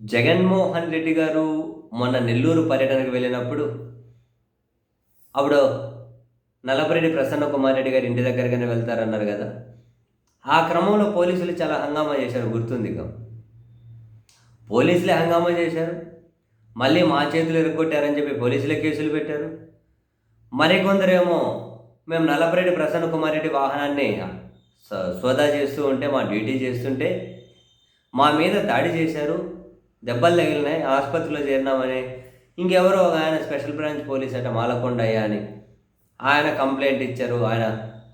జగన్మోహన్ రెడ్డి గారు మొన్న నెల్లూరు పర్యటనకు వెళ్ళినప్పుడు అప్పుడు నల్లపరెడ్డి ప్రసన్న కుమార్ రెడ్డి గారి ఇంటి దగ్గరగానే వెళ్తారన్నారు కదా. ఆ క్రమంలో పోలీసులు చాలా హంగామా చేశారు గుర్తుంది ఇక పోలీసులే హంగామా చేశారు. మళ్ళీ మా చేతులు ఎరుక్కొట్టారని చెప్పి పోలీసులే కేసులు పెట్టారు. మరికొందరేమో మేము నల్లపరెడ్డి ప్రసన్న కుమార్ రెడ్డి వాహనాన్ని సోదా చేస్తూ ఉంటే మా డ్యూటీ చేస్తుంటే మా మీద దాడి చేశారు. దెబ్బలు తగిలినాయి ఆసుపత్రిలో చేరినామని. ఇంకెవరో ఒక ఆయన స్పెషల్ బ్రాంచ్ పోలీస్ అట మాలకొండయ్య అని. ఆయన కంప్లైంట్ ఇచ్చారు. ఆయన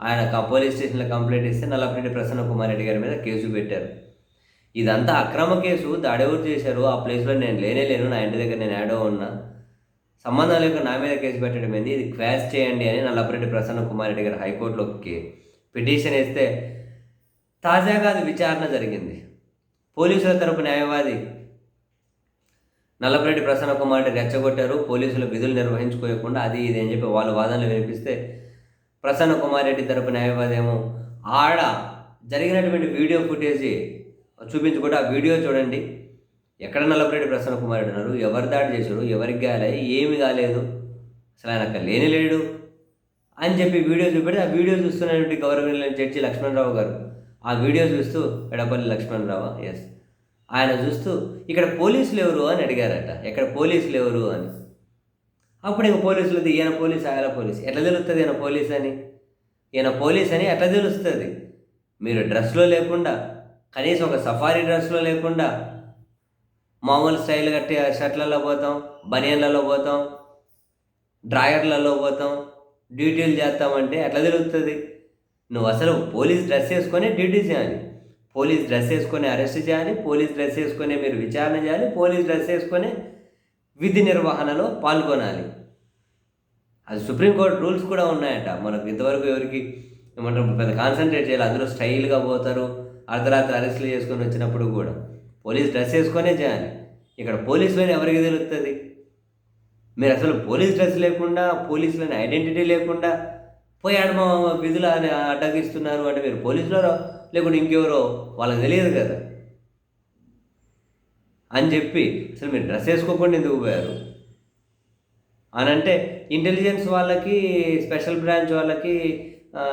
ఆయన పోలీస్ స్టేషన్లో కంప్లైంట్ ఇస్తే నల్లపరెడ్డి ప్రసన్న కుమార్ రెడ్డి గారి మీద కేసు పెట్టారు. ఇదంతా అక్రమ కేసు దాడెవరు చేశారు? ఆ ప్లేస్లో నేను లేనే లేను నా ఇంటి దగ్గర నేను యాడో ఉన్నా. సంబంధం లేక నా మీద కేసు పెట్టడం ఏంది? ఇది క్వాష్ చేయండి అని నల్లపరెడ్డి ప్రసన్న కుమార్ రెడ్డి గారు హైకోర్టులోకి పిటిషన్ వేస్తే తాజాగా అది విచారణ జరిగింది. పోలీసుల తరపు న్యాయవాది నల్లపరెడ్డి ప్రసన్న కుమార్ని రెచ్చగొట్టారు పోలీసులు విధులు నిర్వహించుకోకుండా అది ఇది అని చెప్పి వాళ్ళ వాదనలు వినిపిస్తే ప్రసన్న కుమార్ రెడ్డి తరపు న్యాయవాది ఏమో ఆడ జరిగినటువంటి వీడియో ఫుటేజ్ చూపించుకుంటే ఆ వీడియో చూడండి. ఎక్కడ నల్లపరెడ్డి ప్రసన్న కుమార్ రెడ్డి ఉన్నారు? ఎవరు దాడి చేశారు? ఎవరికి గాయాలి ఏమి కాలేదు? అసలు ఆయన అక్కడ లేని లేడు అని చెప్పి వీడియో చూపెడితే ఆ వీడియో చూస్తున్నటువంటి గౌరవ జడ్జి లక్ష్మణరావు గారు ఆ వీడియో చూస్తూ ఎడపల్లి లక్ష్మణరావు? ఎస్ ఆయన చూస్తూ ఇక్కడ పోలీసులు ఎవరు? అని అడిగారట. ఎక్కడ పోలీసులు ఎవరు? అని. అప్పుడు ఇంక పోలీసులు ఈయన పోలీస్? ఆయన పోలీస్? ఎట్లా తెలుస్తుంది ఈయన పోలీస్ అని? ఈయన పోలీస్ అని ఎట్లా తెలుస్తుంది మీరు డ్రెస్లో లేకుండా కనీసం ఒక సఫారీ డ్రెస్లో లేకుండా మామూలు స్టైల్ కట్టి షర్ట్లలో పోతాం బనియన్లలో పోతాం డ్రాయర్లలో పోతాం డ్యూటీలు చేస్తామంటే ఎట్లా తెలుస్తుంది నువ్వు అసలు పోలీస్ డ్రెస్ వేసుకొని డ్యూటీ చేయాలి. పోలీస్ డ్రెస్ వేసుకొని అరెస్ట్ చేయాలి పోలీస్ డ్రెస్ వేసుకొని మీరు విచారణ చేయాలి పోలీస్ డ్రెస్ వేసుకొని విధి నిర్వహణలో పాల్గొనాలి. అది సుప్రీంకోర్టు రూల్స్ కూడా ఉన్నాయట. మనకు ఇంతవరకు ఎవరికి ఏమంటారు పెద్ద కాన్సన్ట్రేట్ చేయాలి. అందరూ స్టైల్గా పోతారు అర్ధరాత్రి అరెస్టులు చేసుకొని వచ్చినప్పుడు కూడా. పోలీస్ డ్రెస్ వేసుకొనే చేయాలి. ఇక్కడ పోలీసులని ఎవరికి తెలుస్తుంది మీరు అసలు పోలీస్ డ్రెస్ లేకుండా పోలీసులని ఐడెంటిటీ లేకుండా పోయాడు మా విధులు అని అడ్డగిస్తున్నారు అంటే మీరు పోలీసులరో? లేకుంటే ఇంకెవరో? వాళ్ళకి తెలియదు కదా. అని చెప్పి అసలు మీరు డ్రెస్ వేసుకోకుండా ఎందుకు పోయారు? అని అంటే ఇంటెలిజెన్స్ వాళ్ళకి స్పెషల్ బ్రాంచ్ వాళ్ళకి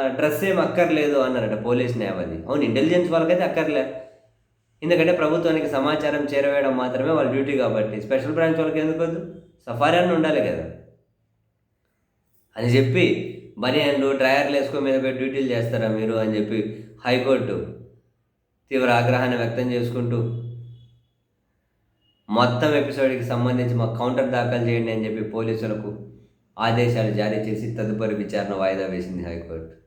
డ్రెస్ ఏం అక్కర్లేదు అన్నారట పోలీస్ న్యాయవాది అవును ఇంటెలిజెన్స్ వాళ్ళకైతే అక్కర్లే. ఎందుకంటే ప్రభుత్వానికి సమాచారం చేరవేయడం మాత్రమే వాళ్ళ డ్యూటీ కాబట్టి స్పెషల్ బ్రాంచ్ వాళ్ళకి ఎందుకు వద్దు? సఫారీ అని ఉండాలి కదా. అని చెప్పి బనియన్లు డ్రయర్లు వేసుకో మీద పోయి డ్యూటీలు చేస్తారా మీరు అని చెప్పి హైకోర్టు తీవ్ర ఆగ్రహాన్ని వ్యక్తం చేసుకుంటూ మొత్తం ఎపిసోడ్కి సంబంధించి మా కౌంటర్ దాఖలు చేయండి అని చెప్పి పోలీసులకు ఆదేశాలు జారీ చేసి తదుపరి విచారణ వాయిదా వేసింది హైకోర్టు.